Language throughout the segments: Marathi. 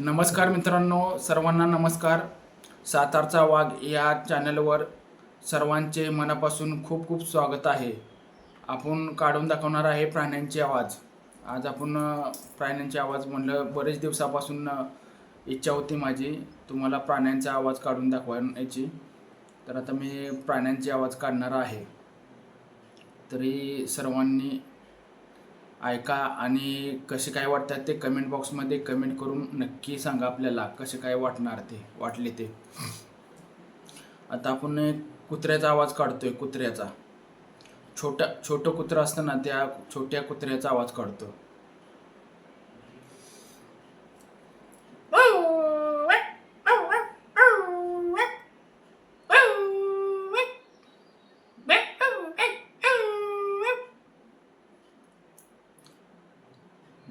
नमस्कार मित्रांनो सर्वांना नमस्कार. सातारचा वाघ या चॅनलवर सर्वांचे मनापासून खूप खूप स्वागत आहे. आपण काढून दाखवणार आहे प्राण्यांचे आवाज. आज आपण प्राण्यांचे आवाज म्हणलं बरेच दिवसापासून इच्छा होती माझी तुम्हाला प्राण्यांचा आवाज काढून दाखवण्याची तर आता मी प्राण्यांचे आवाज काढणार आहे. तरी सर्वांनी ऐका आणि कसे काय वाटतात ते कमेंट बॉक्समध्ये कमेंट करून नक्की सांगा आपल्याला कसे काय वाटणार ते वाटले ते. आता आपण एक कुत्र्याचा आवाज काढतोय कुत्र्याचा. छोटा छोटं कुत्रं असतं ना त्या छोट्या कुत्र्याचा आवाज काढतो.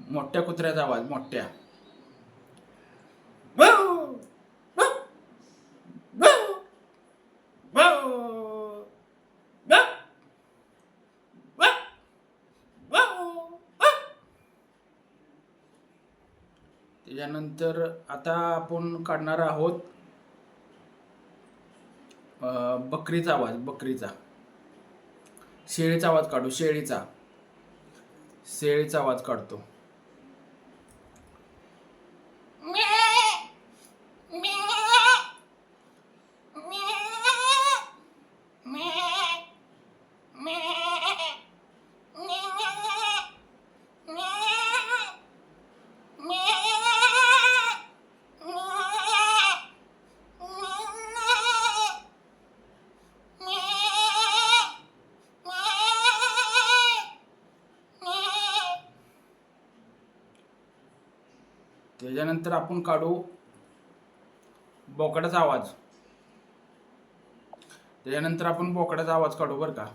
मोठ्या कुत्र्याचा आवाज मोठ्या. त्याच्यानंतर आता आपण काढणार आहोत बकरीचा आवाज बकरीचा. शेळीचा आवाज काढू शेळीचा. शेळीचा आवाज काढतो. त्याच्यानंतर आपण काढू बोकडाचा आवाज. त्याच्यानंतर आपण बोकडाचा आवाज काढू बरं का.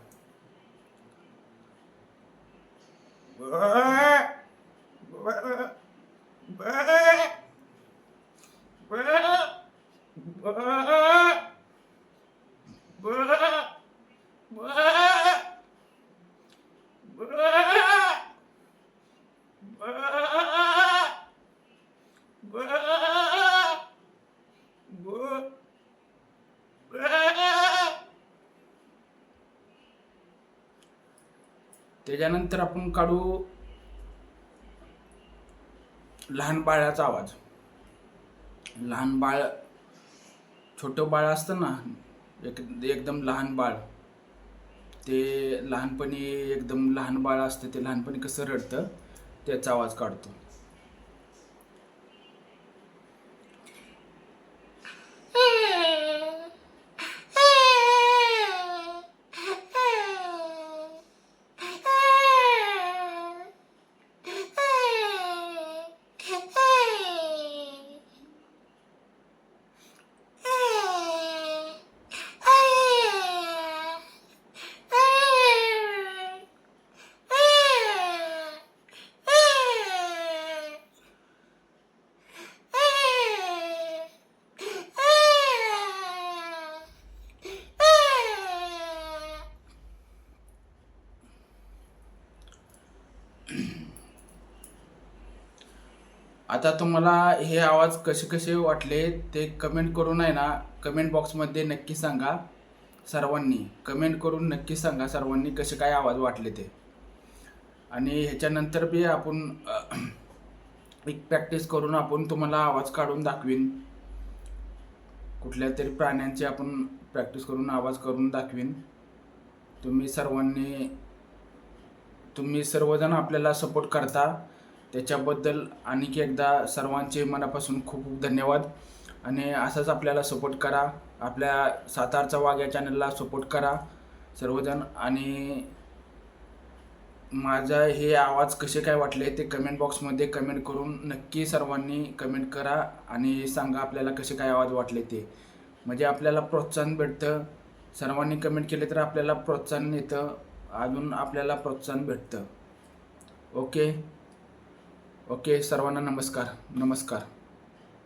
त्याच्यानंतर आपण काढू लहान बाळाचा आवाज. लहान बाळ छोटं बाळ असतं ना एक एकदम लहान बाळ ते लहानपणी एकदम लहान बाळ असतं ते लहानपणी कसं रडतं त्याचा आवाज काढतो. आता तुम्हाला हे आवाज कसे कसे वाटले ते कमेंट करून आहे ना कमेंट बॉक्समध्ये नक्की सांगा सर्वांनी. कमेंट करून नक्की सांगा सर्वांनी कसे काय आवाज वाटले ते. आणि ह्याच्यानंतर बी आपण एक प्रॅक्टिस करून आपण तुम्हाला आवाज काढून दाखवीन. कुठल्या तरी प्राण्यांचे आपण प्रॅक्टिस करून आवाज करून दाखवीन. तुम्ही सर्वांनी तुम्ही सर्वजण आपल्याला सपोर्ट करता. त्याच्याबद्दल आणखी एकदा सर्वांचे मनापासून खूप खूप धन्यवाद. आणि असंच आपल्याला सपोर्ट करा. आपल्या सातारचा वाघ या चॅनलला सपोर्ट करा. सर्वजण आणि माझा हे आवाज कसे काय वाटले ते कमेंट बॉक्समध्ये कमेंट करून नक्की सर्वांनी कमेंट करा आणि सांगा आपल्याला कसे काय आवाज वाटले ते. म्हणजे आपल्याला प्रोत्साहन भेटतं. सर्वांनी कमेंट केले तर आपल्याला प्रोत्साहन येतं. अजून आपल्याला प्रोत्साहन भेटतं. ओके ओके सर्वांना नमस्कार. नमस्कार.